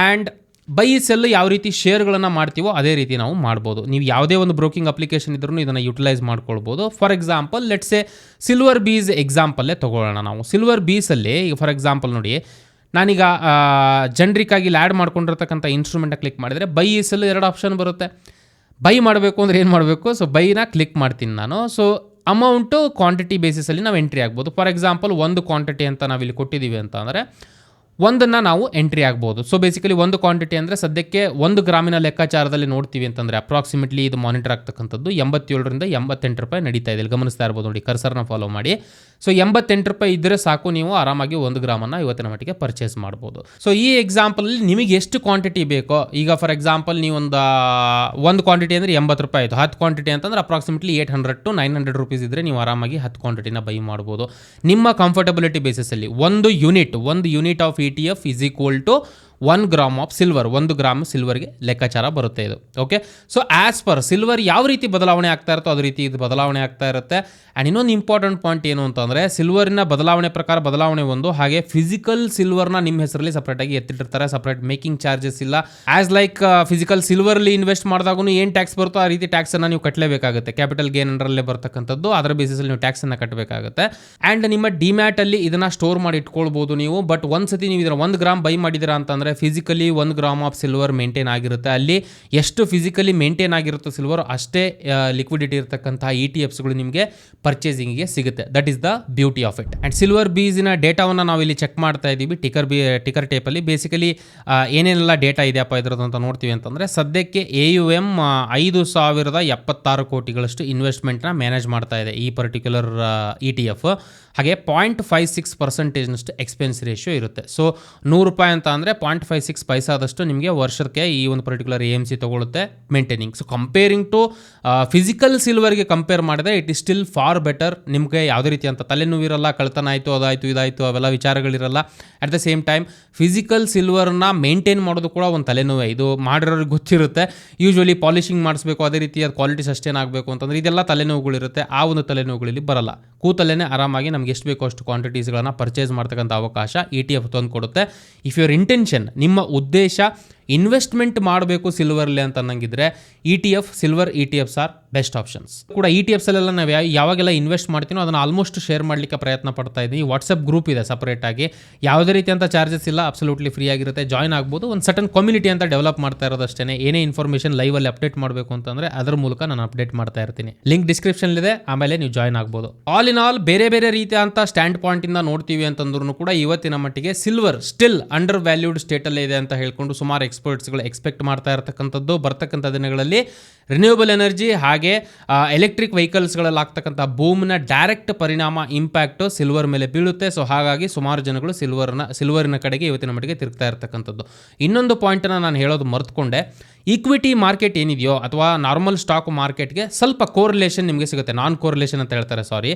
ಆ್ಯಂಡ್ ಬೈ ಸೆಲ್ ಯಾವ ರೀತಿ ಶೇರ್ಗಳನ್ನು ಮಾಡ್ತೀವೋ ಅದೇ ರೀತಿ ನಾವು ಮಾಡ್ಬೋದು. ನೀವು ಯಾವುದೇ ಒಂದು ಬ್ರೋಕಿಂಗ್ ಅಪ್ಲಿಕೇಶನ್ ಇದ್ರೂ ಇದನ್ನು ಯುಟಿಲೈಸ್ ಮಾಡ್ಕೊಳ್ಬೋದು. For example let's say silver BeES ಎಕ್ಸಾಂಪಲ್ಲೇ ತೊಗೊಳ್ಳೋಣ ನಾವು. ಸಿಲ್ವರ್ ಬೀಸಲ್ಲಿ ಈಗ ಫಾರ್ ಎಕ್ಸಾಂಪಲ್ ನೋಡಿ, ನಾನೀಗ ಜನ್ರಿಕಾಗಿ ಲ್ಯಾಡ್ ಮಾಡ್ಕೊಂಡಿರ್ತಕ್ಕಂಥ ಇನ್ಸ್ಟ್ರೂಮೆಂಟ್ನ ಕ್ಲಿಕ್ ಮಾಡಿದರೆ ಬೈ ಸೆಲ್ ಎರಡು ಆಪ್ಷನ್ ಬರುತ್ತೆ. ಬೈ ಮಾಡಬೇಕು ಅಂದರೆ ಏನು ಮಾಡಬೇಕು? ಸೊ ಬೈನ ಕ್ಲಿಕ್ ಮಾಡ್ತೀನಿ ನಾನು. ಸೊ ಅಮೌಂಟು ಕ್ವಾಂಟಿಟಿ ಬೇಸಿಸಲ್ಲಿ ನಾವು ಎಂಟ್ರಿ ಆಗ್ಬೋದು. ಫಾರ್ ಎಕ್ಸಾಂಪಲ್ ಒಂದು ಕ್ವಾಂಟಿಟಿ ಅಂತ ನಾವಿಲ್ಲಿ ಕೊಟ್ಟಿದ್ದೀವಿ ಅಂತ ಅಂದರೆ ಒಂದನ್ನು ನಾವು ಎಂಟ್ರಿ ಆಗ್ಬೋದು. ಸೊ ಬೇಸಿಕಲಿ ಒಂದು ಕ್ವಾಂಟಿಟಿ ಅಂದರೆ ಸದ್ಯಕ್ಕೆ ಒಂದು ಗ್ರಾಮಿನ ಲೆಕ್ಕಾಚಾರದಲ್ಲಿ ನೋಡ್ತೀವಿ ಅಂತಂದರೆ ಅಪ್ರಾಕ್ಸಿಮೇಟ್ಲಿ ಇದು ಮಾನಿಟರ್ ಆಗ್ತಕ್ಕಂಥದ್ದು ಎಂಬತ್ತೇಳರಿಂದ ಎಂಬತ್ತೆಂಟು ರೂಪಾಯಿ ನಡೀತಾ ಇದೆ. ಇಲ್ಲಿ ಗಮನಿಸ್ತಾ ಇರ್ಬೋದು ನೋಡಿ ಕರ್ಸರ್ನ ಫಾಲೋ ಮಾಡಿ. ಸೊ ಎಂಬತ್ತೆಂಟು ರೂಪಾಯಿ ಇದ್ದರೆ ಸಾಕು ನೀವು ಆರಾಮಾಗಿ ಒಂದು ಗ್ರಾಮನ್ನು ಇವತ್ತಿನ ಮಟ್ಟಿಗೆ ಪರ್ಚೇಸ್ ಮಾಡ್ಬೋದು. ಸೊ ಈ ಎಕ್ಸಾಂಪಲಲ್ಲಿ ನಿಮಗೆ ಎಷ್ಟು ಕ್ವಾಂಟಿಟಿ ಬೇಕೋ, ಈಗ ಫಾರ್ ಎಕ್ಸಾಂಪಲ್ ನೀವು ಒಂದು ಒಂದು ಕ್ವಾಂಟಿಟಿ ಅಂದರೆ ಎಂಬತ್ತು ರೂಪಾಯಿ ಆಯಿತು. ಹತ್ತು ಕ್ವಾಂಟಿಟಿ ಅಂತಂದ್ರೆ approximately eight hundred to nine hundred rupees ಇದ್ದರೆ ನೀವು ಆರಾಮಾಗಿ ಹತ್ತು ಕ್ವಾಂಟಿಟಿನ ಬೈ ಮಾಡ್ಬೋದು. ನಿಮ್ಮ ಕಂಫರ್ಟಬಿಲಿಟಿ ಬೇಸಿಸಲ್ಲಿ ಒಂದು ಯೂನಿಟ್ ಒಂದು unit of E T F is equal to one gram of silver ಒಂದು ಗ್ರಾಮ್ ಸಿಲ್ವರ್ಗೆ ಲೆಕ್ಕಾಚಾರ ಬರುತ್ತೆ ಇದು. Okay so as per silver ಯಾವ ರೀತಿ ಬದಲಾವಣೆ ಆಗ್ತಾ ಇರುತ್ತೋ ಅದೇ ರೀತಿ ಇದು ಬದಲಾವಣೆ ಆಗ್ತಾ ಇರುತ್ತೆ. ಆ್ಯಂಡ್ ಇನ್ನೊಂದು ಇಂಪಾರ್ಟೆಂಟ್ ಪಾಯಿಂಟ್ ಏನು ಅಂತಂದರೆ ಸಿಲ್ವರಿನ ಬದಲಾವಣೆ ಪ್ರಕಾರ ಬದಲಾವಣೆ ಒಂದು, ಹಾಗೆ ಫಿಸಿಕಲ್ ಸಿಲ್ವರ್ನ ನಿಮ್ಮ ಹೆಸರಲ್ಲಿ ಸಪ್ರೇಟಾಗಿ ಎತ್ತಿಟ್ಟಿರ್ತಾರೆ ಸಪ್ರೇಟ್ ಮೇಕಿಂಗ್ ಚಾರ್ಜಸ್ ಇಲ್ಲ. ಆ್ಯಸ್ ಲೈಕ್ ಫಿಸಿಕಲ್ ಸಿಲ್ವರ್ಲಿ ಇನ್ವೆಸ್ಟ್ ಮಾಡಿದಾಗೂ ಏನು ಟ್ಯಾಕ್ಸ್ ಬರುತ್ತೋ ಆ ರೀತಿ ಟ್ಯಾಕ್ಸನ್ನು ನೀವು ಕಟ್ಟಲೇಬೇಕಾಗುತ್ತೆ ಕ್ಯಾಪಿಟಲ್ ಗೇನ್ ಅಂಡರಲ್ಲೇ ಬರ್ತಕ್ಕಂಥದ್ದು, ಅದರ ಬೇಸಿಸಲ್ಲಿ ನೀವು ಟ್ಯಾಕ್ಸನ್ನು ಕಟ್ಟಬೇಕಾಗುತ್ತೆ ಆ್ಯಂಡ್ ನಿಮ್ಮ ಡಿಮ್ಯಾಟಲ್ಲಿ ಇದನ್ನು ಸ್ಟೋರ್ ಮಾಡಿ ಇಟ್ಕೊಳ್ಬೋದು ನೀವು ಬಟ್ ಒಂದು ಸತಿ ನೀವು ಇದರ ಒಂದು ಗ್ರಾಮ್ ಬೈ ಮಾಡಿದ್ದೀರಾ ಅಂತಂದರೆ ಫಿಸಿಕಲಿ ಒಂದು ಗ್ರಾಮ್ ಆಫ್ ಸಿಲ್ವರ್ ಮೇಂಟೈನ್ ಆಗಿರುತ್ತೆ. ಅಲ್ಲಿ ಎಷ್ಟು ಫಿಸಿಕಲಿ ಮೇಂಟೈನ್ ಆಗಿರುತ್ತೆ ಸಿಲ್ವರ್ ಅಷ್ಟೇ ಲಿಕ್ವಿಡಿಟಿ ಇರತಕ್ಕಂತಹ ಇ ಟಿ ಎಫ್ಸ್ಗಳು ನಿಮಗೆ ಪರ್ಚೇಸಿಂಗ್ಗೆ ಸಿಗುತ್ತೆ. That is the beauty of it and silver ಬೀಸಿನ ಡೇಟಾವನ್ನು ನಾವು ಇಲ್ಲಿ ಚೆಕ್ ಮಾಡ್ತಾ ಇದ್ದೀವಿ. ಟಿಕರ್ ಬಿ ಟಿಕರ್ ಟೇಪಲ್ಲಿ ಬೇಸಿಕಲಿ ಏನೇನೆಲ್ಲ ಡೇಟಾ ಇದೆಯಪ್ಪ ಇದ್ರದ್ದು ಅಂತ ನೋಡ್ತೀವಿ ಅಂತಂದರೆ, ಸದ್ಯಕ್ಕೆ ಎ ಯು ಎಂ ಐದು ಸಾವಿರದ ಎಪ್ಪತ್ತಾರು ಕೋಟಿಗಳಷ್ಟು ಇನ್ವೆಸ್ಟ್ಮೆಂಟ್ನ ಮ್ಯಾನೇಜ್ ಮಾಡ್ತಾ ಇದೆ ಈ ಪರ್ಟಿಕ್ಯುಲರ್ ಇ ಟಿ ಎಫ್ ಹಾಗೆ ಪಾಯಿಂಟ್ ಫೈವ್ ಸಿಕ್ಸ್ ಪರ್ಸೆಂಟೇಜ್ನಷ್ಟು ಎಕ್ಸ್ಪೆನ್ಸ್ ರೇಷಿಯೋ ಇರುತ್ತೆ. ಸೊ ನೂರು ರೂಪಾಯಿ ಅಂತ ಅಂದರೆ ಪಾಯಿಂಟ್ ಫೈವ್ ಸಿಕ್ಸ್ ಪೈಸಾದಷ್ಟು ನಿಮಗೆ ವರ್ಷಕ್ಕೆ ಈ ಒಂದು particular A M C ತೊಗೊಳುತ್ತೆ maintaining so comparing to physical ಸಿಲ್ವರ್ಗೆ compare ಮಾಡಿದ್ರೆ it is still far better ನಿಮಗೆ ಯಾವುದೇ ರೀತಿ ಅಂತ ತಲೆನೋವಿರಲ್ಲ ಕಳ್ತನ ಆಯಿತು, ಅದಾಯಿತು, ಇದಾಯಿತು, ಅವೆಲ್ಲ ವಿಚಾರಗಳಿರಲ್ಲ. At the same time physical ಸಿಲ್ವರ್ನ maintain ಮಾಡೋದು ಕೂಡ ಒಂದು ತಲೆನೋವೆ. ಇದು ಮಾಡಿರೋರಿಗೆ ಗೊತ್ತಿರುತ್ತೆ. ಯೂಶ್ವಲಿ ಪಾಲಿಶಿಂಗ್ ಮಾಡಿಸ್ಬೇಕು, ಅದೇ ರೀತಿ ಅದು ಕ್ವಾಲಿಟಿ ಸಸ್ಟೇನ್ ಆಗಬೇಕು ಅಂತಂದ್ರೆ ಇದೆಲ್ಲ ತಲೆನೋವುಗಳಿರುತ್ತೆ. ಆ ಒಂದು ತಲೆನೋವುಗಳಲ್ಲಿ ಬರಲ್ಲ. ಕೂತಲ್ಲೇ ಆರಾಮಾಗಿ ನಮ್ಗೆ ಎಷ್ಟು ಬೇಕೋ ಅಷ್ಟು ಕ್ವಾಂಟಿಟೀಸ್ಗಳನ್ನು ಪರ್ಚೇಸ್ ಮಾಡ್ತಕ್ಕಂಥ ಅವಕಾಶ ಇ ಟಿ ಎಫ್ ತಂದು ಕೊಡುತ್ತೆ ಇಫ್ ಯುವರ್ ಇಂಟೆನ್ಷನ್ ನಿಮ್ಮ ಉದ್ದೇಶ ಇನ್ವೆಸ್ಟ್ಮೆಂಟ್ ಮಾಡಬೇಕು ಸಿಲ್ವರ್ಲಿ ಅಂತ ಅನ್ನಂಗಿದ್ರೆ E T F silver E T Fs are best options ಕೂಡ ಇ ಟಿ ಎಫ್ಸಲ್ಲೆಲ್ಲ ನಾವು ಯಾವ- ಯಾವಾಗೆಲ್ಲ ಇನ್ವೆಸ್ಟ್ ಮಾಡ್ತೀನೋ ಅದನ್ನು ಆಲ್ಮೋಸ್ಟ್ ಶೇರ್ ಮಾಡಲಿಕ್ಕೆ ಪ್ರಯತ್ನ ಪಡ್ತಾ ಇದ್ದೀನಿ ವಾಟ್ಸಪ್ ಗ್ರೂಪ್ ಇದೆ ಸಪ್ರೇಟಾಗಿ ಯಾವುದೇ ರೀತಿಯಂಥ ಚಾರ್ಜಸ್ ಇಲ್ಲ ಅಬ್ಸಲ್ಯೂಟ್ಲಿ ಫ್ರೀ ಆಗಿರುತ್ತೆ ಜಾಯ್ನ್ ಆಗ್ಬೋದು. ಒಂದು ಸಟನ್ ಕಮ್ಯುನಿಟಿ ಅಂತ ಡೆವಲಪ್ ಮಾಡ್ತಾ ಇರೋದಷ್ಟೇ ಏನೇ ಇನ್ಫಾರ್ಮೇಷನ್ ಲೈವಲ್ಲಿ ಅಪ್ಡೇಟ್ ಮಾಡಬೇಕು ಅಂತಂದರೆ ಅದರ ಮೂಲಕ ನಾನು ಅಪ್ಡೇಟ್ ಮಾಡ್ತಾ ಇರ್ತೀನಿ. ಲಿಂಕ್ ಡಿಸ್ಕ್ರಿಪ್ಷನ್ ಇದೆ, ಆಮೇಲೆ ನೀವು ಜಾಯ್ನ್ ಆಗ್ಬೋದು. ಆಲ್ ಇನ್ ಆಲ್ ಬೇರೆ ಬೇರೆ ರೀತಿಯ ಅಂತ ಸ್ಟ್ಯಾಂಡ್ ಪಾಯಿಂಟಿಂದ ನೋಡ್ತೀವಿ ಅಂತಂದ್ರೂ ಕೂಡ ಇವತ್ತಿನ ಮಟ್ಟಿಗೆ ಸಿಲ್ವರ್ ಸ್ಟಿಲ್ ಅಂಡರ್ ವ್ಯಾಲ್ಯೂಡ್ ಸ್ಟೇಟಲ್ಲೇ ಇದೆ ಅಂತ ಹೇಳ್ಕೊಂಡು ಸುಮಾರು ಎಕ್ಸ್ಪರ್ಟ್ಸ್ಗಳು ಎಕ್ಸ್ಪೆಕ್ಟ್ ಮಾಡ್ತಾ ಇರತಕ್ಕಂಥದ್ದು ಬರ್ತಕ್ಕಂಥ ದಿನಗಳಲ್ಲಿ ರಿನ್ಯೂವಬಲ್ ಎನರ್ಜಿ ಹಾಗೆ ಎಲೆಕ್ಟ್ರಿಕ್ ವೆಹಿಕಲ್ಸ್ಗಳಲ್ಲಿ ಆಗ್ತಕ್ಕಂಥ ಬೂಮ್ನ ಡೈರೆಕ್ಟ್ ಪರಿಣಾಮ ಇಂಪ್ಯಾಕ್ಟು ಸಿಲ್ವರ್ ಮೇಲೆ ಬೀಳುತ್ತೆ. ಸೊ ಹಾಗಾಗಿ ಸುಮಾರು ಜನಗಳು ಸಿಲ್ವರ್ನ ಸಿಲ್ವರಿನ ಕಡೆಗೆ ಇವತ್ತಿನ ಮಟ್ಟಿಗೆ ತಿರುಗ್ತಾ ಇರತಕ್ಕಂಥದ್ದು. ಇನ್ನೊಂದು ಪಾಯಿಂಟನ್ನು ನಾನು ಹೇಳೋದು ಮರೆತುಕೊಂಡೆ. ಈಕ್ವಿಟಿ ಮಾರ್ಕೆಟ್ ಏನಿದೆಯೋ ಅಥವಾ ನಾರ್ಮಲ್ ಸ್ಟಾಕ್ ಮಾರ್ಕೆಟ್ಗೆ ಸ್ವಲ್ಪ ಕೋರಿಲೇಷನ್ ನಿಮಗೆ ಸಿಗುತ್ತೆ. ನಾನ್ ಕೋರಿಲೇಷನ್ ಅಂತ ಹೇಳ್ತಾರೆ ಸಾರಿ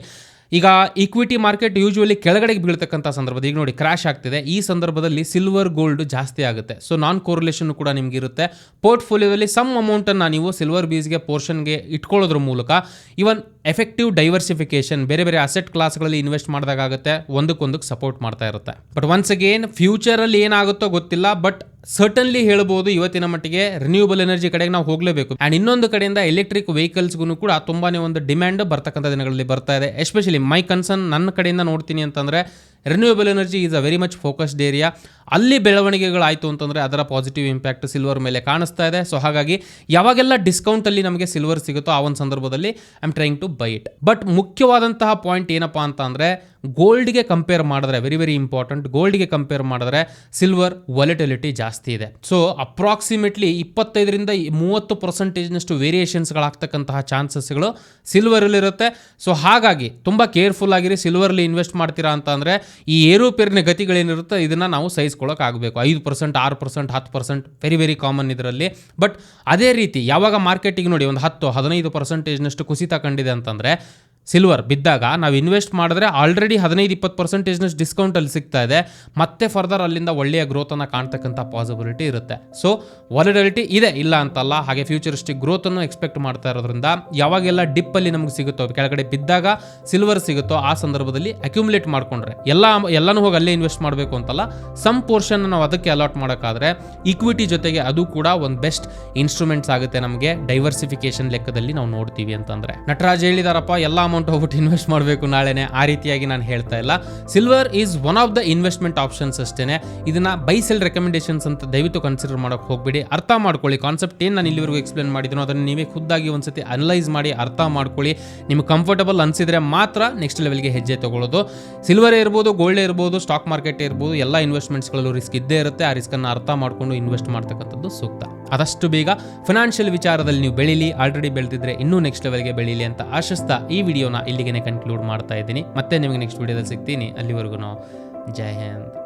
ಈಗ ಈಕ್ವಿಟಿ ಮಾರ್ಕೆಟ್ ಯೂಶುವಲಿ ಕೆಳಗಡೆಗೆ ಬೀಳ್ತಕ್ಕಂಥ ಸಂದರ್ಭದಲ್ಲಿ, ಈಗ ನೋಡಿ ಕ್ರಾಶ್ ಆಗ್ತಿದೆ. ಈ ಸಂದರ್ಭದಲ್ಲಿ ಸಿಲ್ವರ್ ಗೋಲ್ಡ್ ಜಾಸ್ತಿ ಆಗುತ್ತೆ. ಸೊ ನಾನ್ ಕೋರಿಲೇಷನ್ ಕೂಡ ನಿಮ್ಗೆ ಇರುತ್ತೆ. ಪೋರ್ಟ್ಫೋಲಿಯೋದಲ್ಲಿ ಸಮ್ ಅಮೌಂಟನ್ನು ನೀವು ಸಿಲ್ವರ್ ಬೀಸ್ಗೆ ಪೋರ್ಷನ್ಗೆ ಇಟ್ಕೊಳ್ಳೋದ್ರ ಮೂಲಕ ಇವನ್ ಎಫೆಕ್ಟಿವ್ ಡೈವರ್ಸಿಫಿಕೇಶನ್ ಬೇರೆ ಬೇರೆ ಅಸೆಟ್ ಕ್ಲಾಸ್ಗಳಲ್ಲಿ ಇನ್ವೆಸ್ಟ್ ಮಾಡಿದಾಗುತ್ತೆ ಒಂದಕ್ಕೊಂದಕ್ಕೆ ಸಪೋರ್ಟ್ ಮಾಡ್ತಾ ಇರುತ್ತೆ. ಬಟ್ ಒನ್ಸ್ ಅಗೇನ್ ಫ್ಯೂಚರಲ್ಲಿ ಏನಾಗುತ್ತೋ ಗೊತ್ತಿಲ್ಲ ಬಟ್ ಸರ್ಟನ್ಲಿ ಹೇಳ್ಬೋದು, ಇವತ್ತಿನ ಮಟ್ಟಿಗೆ ರಿನ್ಯೂಬಲ್ ಎನರ್ಜಿ ಕಡೆಗೆ ನಾವು ಹೋಗಲೇಬೇಕು. ಆ್ಯಂಡ್ ಇನ್ನೊಂದು ಕಡೆಯಿಂದ ಎಲೆಕ್ಟ್ರಿಕ್ ವೆಹಿಕಲ್ಸ್ಗೂ ಕೂಡ ತುಂಬಾನೇ ಒಂದು ಡಿಮ್ಯಾಂಡ್ ಬರ್ತಕ್ಕಂಥ ದಿನಗಳಲ್ಲಿ ಬರ್ತಾ ಇದೆ. ಎಸ್ಪೆಷಲಿ ಮೈ ಕನ್ಸರ್ನ್ ನನ್ನ ಕಡೆಯಿಂದ ನೋಡ್ತೀನಿ ಅಂತಂದರೆ renewable energy is a very much focused area ಅಲ್ಲಿ ಬೆಳವಣಿಗೆಗಳಾಯಿತು ಅಂತಂದರೆ ಅದರ ಪಾಸಿಟಿವ್ ಇಂಪ್ಯಾಕ್ಟ್ ಸಿಲ್ವರ್ ಮೇಲೆ ಕಾಣಿಸ್ತಾ ಇದೆ. ಸೊ ಹಾಗಾಗಿ ಯಾವಾಗೆಲ್ಲ ಡಿಸ್ಕೌಂಟಲ್ಲಿ ನಮಗೆ ಸಿಲ್ವರ್ ಸಿಗುತ್ತೋ ಆ ಒಂದು ಸಂದರ್ಭದಲ್ಲಿ I am trying to buy it but ಮುಖ್ಯವಾದಂತಹ ಪಾಯಿಂಟ್ ಏನಪ್ಪ ಅಂತ ಅಂದರೆ ಗೋಲ್ಡ್ಗೆ ಕಂಪೇರ್ ಮಾಡಿದ್ರೆ ವೆರಿ ವೆರಿ ಇಂಪಾರ್ಟೆಂಟ್ ಗೋಲ್ಡ್ಗೆ ಕಂಪೇರ್ ಮಾಡಿದ್ರೆ ಸಿಲ್ವರ್ ವಾಲಿಟಿಲಿಟಿ ಜಾಸ್ತಿ ಇದೆ. ಸೊ ಅಪ್ರಾಕ್ಸಿಮೇಟ್ಲಿ ಇಪ್ಪತ್ತೈದರಿಂದ ಮೂವತ್ತು ಪರ್ಸೆಂಟೇಜ್ನಷ್ಟು ವೇರಿಯೇಷನ್ಸ್ಗಳಾಗ್ತಕ್ಕಂತಹ ಚಾನ್ಸಸ್ಗಳು ಸಿಲ್ವರಲ್ಲಿರುತ್ತೆ ಸೊ ಹಾಗಾಗಿ ತುಂಬ ಕೇರ್ಫುಲ್ ಆಗಿರಿ ಸಿಲ್ವರಲ್ಲಿ ಇನ್ವೆಸ್ಟ್ ಮಾಡ್ತೀರಾ ಅಂತ ಅಂದರೆ, ಈ ಏರುಪೇರಿನ ಗತಿಗಳೇನಿರುತ್ತೆ, ಇದನ್ನು ನಾವು ಸಹಿಸ್ಕೊಳ್ಳೋಕ್ಕಾಗಬೇಕು ಐದು ಪರ್ಸೆಂಟ್ ಆರು ಪರ್ಸೆಂಟ್ ಹತ್ತು ಪರ್ಸೆಂಟ್ ವೆರಿ ವೆರಿ ಕಾಮನ್ ಇದರಲ್ಲಿ. ಬಟ್ ಅದೇ ರೀತಿ ಯಾವಾಗ ಮಾರ್ಕೆಟಿಗೆ ನೋಡಿ, ಒಂದು ಹತ್ತು, ಹದಿನೈದು ಪರ್ಸೆಂಟೇಜ್ನಷ್ಟು ಕುಸಿತ ಕಂಡಿದೆ ಅಂತಂದರೆ ಸಿಲ್ವರ್ ಬಿದ್ದಾಗ ನಾವು ಇನ್ವೆಸ್ಟ್ ಮಾಡಿದ್ರೆ ಆಲ್ರೆಡಿ ಹದಿನೈದು ಇಪ್ಪತ್ತು ಪರ್ಸೆಂಟೇಜ್ನಷ್ಟು ಡಿಸ್ಕೌಂಟಲ್ಲಿ ಸಿಗ್ತಾ ಇದೆ. ಮತ್ತೆ ಫರ್ದರ್ ಅಲ್ಲಿಂದ ಒಳ್ಳೆಯ ಗ್ರೋತನ್ನು ಕಾಣ್ತಕ್ಕಂಥ ಪಾಸಿಬಿಲಿಟಿ ಇರುತ್ತೆ. ಸೊ ವಾಲಿಡಿಲಿಟಿ ಇದೆ, ಇಲ್ಲ ಅಂತಲ್ಲ. ಹಾಗೆ ಫ್ಯೂಚರಿಸ್ಟಿಕ್ ಗ್ರೋತನ್ನು ಎಕ್ಸ್ಪೆಕ್ಟ್ ಮಾಡ್ತಾ ಇರೋದ್ರಿಂದ ಯಾವಾಗೆಲ್ಲ ಡಿಪ್ಪಲ್ಲಿ ನಮಗೆ ಸಿಗುತ್ತೋ, ಕೆಳಗಡೆ ಬಿದ್ದಾಗ ಸಿಲ್ವರ್ ಸಿಗುತ್ತೋ, ಆ ಸಂದರ್ಭದಲ್ಲಿ ಅಕ್ಯುಮುಲೇಟ್ ಮಾಡಿಕೊಂಡ್ರೆ, ಎಲ್ಲ ಎಲ್ಲನೂ ಹೋಗಿ ಅಲ್ಲೇ ಇನ್ವೆಸ್ಟ್ ಮಾಡಬೇಕು ಅಂತಲ್ಲ ಸಮ್ ಪೋರ್ಷನ್ ನಾವು ಅದಕ್ಕೆ ಅಲಾಟ್ ಮಾಡೋಕ್ಕಾದ್ರೆ ಇಕ್ವಿಟಿ ಜೊತೆಗೆ ಅದು ಕೂಡ ಒಂದು ಬೆಸ್ಟ್ ಇನ್ಸ್ಟ್ರೂಮೆಂಟ್ಸ್ ಆಗುತ್ತೆ ನಮಗೆ. ಡೈವರ್ಸಿಫಿಕೇಶನ್ ಲೆಕ್ಕದಲ್ಲಿ ನಾವು ನೋಡ್ತೀವಿ ಅಂತಂದರೆ. ನಟರಾಜ್ ಹೇಳಿದಾರಪ್ಪ, ಎಲ್ಲ ಅಮೌಂಟ್ ಹೋಗ್ಬಿಟ್ಟು ಇನ್ವೆಸ್ಟ್ ಮಾಡಬೇಕು ನಾಳೆನೇ, ಆ ರೀತಿಯಾಗಿ ನಾನು ಹೇಳ್ತಾ ಇಲ್ಲ. Silver is one of the investment options ಅಷ್ಟೇನೆ. ಇದನ್ನ ಬೈ ಸೆಲ್ ರೆಕಮೆಂಡೇಶನ್ಸ್ ಅಂತ ದಯವಿಟ್ಟು ಕನ್ಸಿಡರ್ ಮಾಡೋಕೆ ಹೋಗ್ಬೇಡಿ. ಅರ್ಥ ಮಾಡ್ಕೊಳ್ಳಿ. ಕಾನ್ಸೆಪ್ಟ್ ಏನು ನಾನು ಇಲ್ಲಿವರೆಗೂ ಎಕ್ಸ್ಪ್ಲೇನ್ ಮಾಡಿದ್ದೀನೋ ಅದನ್ನು ನೀವೇ ಖುದ್ದಾಗಿ ಒಂದ್ಸತಿ ಅನಲೈಸ್ ಮಾಡಿ ಅರ್ಥ ಮಾಡ್ಕೊಳ್ಳಿ. ನಿಮ್ಗೆ ಕಂಫರ್ಟಬಲ್ ಅನ್ಸಿದ್ರೆ ಮಾತ್ರ ನೆಕ್ಸ್ಟ್ ಲೆವೆಲ್ಗೆ ಹೆಜ್ಜೆ ತಗೊಳ್ಳೋದು. ಸಿಲ್ವರ್ ಇರ್ಬೋದು ಗೋಲ್ಡ್ ಇರ್ಬೋದು ಸ್ಟಾಕ್ ಮಾರ್ಕೆಟ್ ಇರ್ಬೋದು, ಎಲ್ಲ ಇನ್ವೆಸ್ಟ್ಮೆಂಟ್ಸ್ಗಳಲ್ಲೂ ರಿಸ್ಕ್ ಇದ್ದೇ ಇರುತ್ತೆ. ಆ ರಿಸ್ಕನ್ನು ಅರ್ಥ ಮಾಡ್ಕೊಂಡು ಇನ್ವೆಸ್ಟ್ ಮಾಡ್ತಕ್ಕಂಥದ್ದು ಸೂಕ್ತ. ಅದಷ್ಟು ಬೇಗ ಫಿನಾನ್ಷಿಯಲ್ ವಿಚಾರದಲ್ಲಿ ನೀವು ಬೆಳೀಲಿ ಆಲ್ರೆಡಿ ಬೆಳೆದಿದ್ರೆ ಇನ್ನೂ ನೆಕ್ಸ್ಟ್ ಲೆವೆಲ್ಗೆ ಬೆಳೀಲಿ ಅಂತ ಆಶಿಸ್ತಾ ಈ ವಿಡಿಯೋನ ಇಲ್ಲಿಗೆ ಕನ್ಕ್ಲೂಡ್ ಮಾಡ್ತಾ ಇದ್ದೀನಿ. ಮತ್ತೆ ನಿಮಗೆ ನೆಕ್ಸ್ಟ್ ವಿಡಿಯೋದಲ್ಲಿ ಸಿಗ್ತೀನಿ. ಅಲ್ಲಿವರೆಗೂ ಜೈ ಹಿಂದ್.